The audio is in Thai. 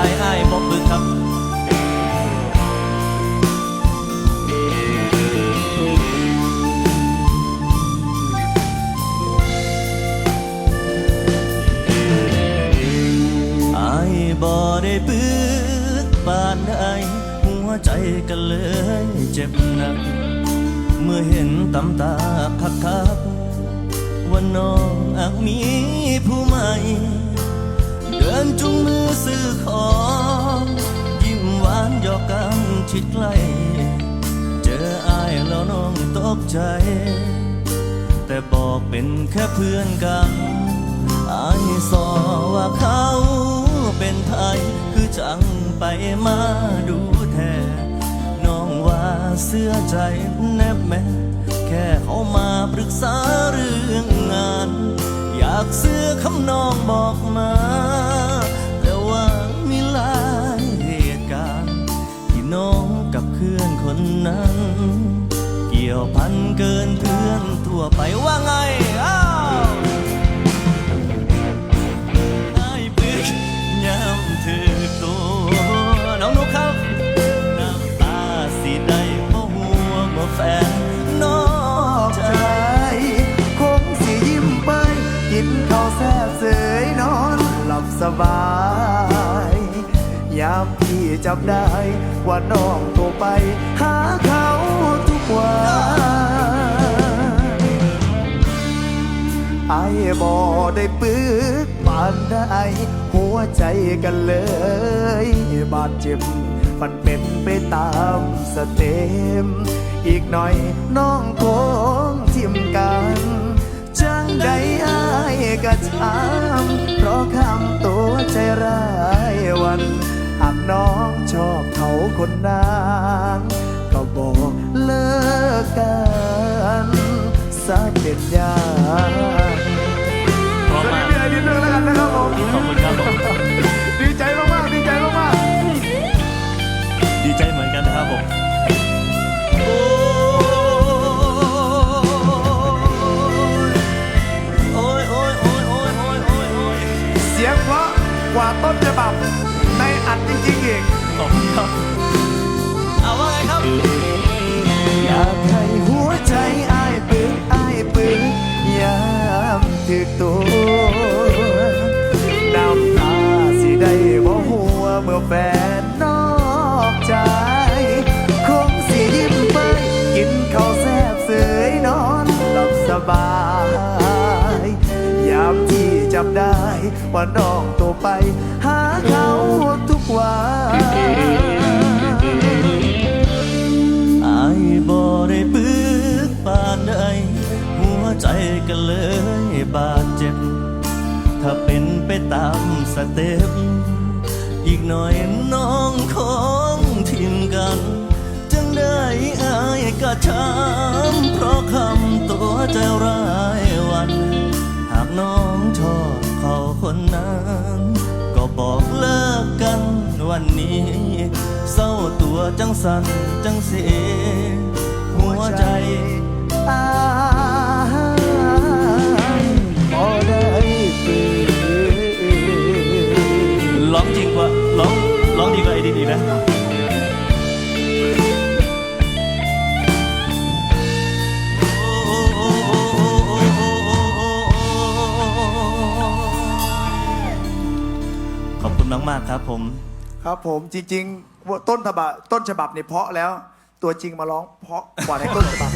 ายอ้ายบอกบึกครับอายบ่ได้ปึกปานใดหัวใจก็เลยเจ็บหนัก เมื่อเห็นตำตาคักคักๆว่าน้องอาจมีผู้ใหม่ เดินจุงมือซื้อของ ยิ้มหวานหยอกกันชิดใกล้เจออายแล้วน้องตกใจ แต่บอกเป็นแค่เพื่อนกันอายสอว่าเขาเป็นไทยคือจังไปมาดูแท้น้องว่าเสื้อใจแนบแม่แค่เขามาปรึกษาเรื่องงาน อยากเสื้อคำน้องบอกมา กี่ยวพันเกินเพื่อนทั่วไปว่าไงอ้าวไอ้ปึกย้ำถือตัวน้องนุกครับ น้ำตาสีได้บ่หัวบ่แฟนนอกใจ คงสิยิ้มไป กินข้าวแซ่บเสยนอนหลับสบายยามพี่จำได้ ว่าน้องโทรไป หาเขา กวันไอ้บ่ได้ปึกปานได้หัวใจกันเลย บาดเจ็บ มันเป็นไปตามสเต็ม อีกหน่อยน้องคงทิมกันจังใดอายก็ช้ำเพราะคำตัวใจร้ายวัน หากน้องชอบเขาคนนั้น เป็นยางพร้อมสวัสมากดีพี่ไอนิดนึงแล้วกันนะครับผมขอบคุณครับผมดีใจมากๆดีใจมากดีใจเหมือนกันนะครับผมโอ้ยโอ้ยโอ้ยโอ้ยโอ้ยโอ้ยโอ้ยโอ้ยๆเสียงเพราะกว่าต้นฉบับในอัดจริงๆอีก ขอบคุณครับเอาว่าไงครับ อยากให้หัว วเมื่อแฟนนอกใจ คงสิยิ้มไปกินข้าวแซ่บเสยนอนหลับสบาย ยามที่จำได้ว่าน้องตัวไป หาเขาทุกวันอายบ่ได้ปึกปานใดหัวใจก็เลยบาดเจ็บ ถ้าเป็นไปตามสเต็ป อีกหน่อยน้องคงทิมกันจังได้อายก็ช้ำเพราะคำตัวใจร้ายวัน หากน้องชอบเขาคนนั้น ก็บอกเลิกกันวันนี้ เศร้าตัวจังสันจังเสียหัวใจอา ขอบคุณมาก ๆ ครับผม ครับผมจริงๆต้นฉบับต้นฉบับเนี่ยเพราะแล้ว ตัวจริงมาร้องเพราะกว่าในต้นฉบับ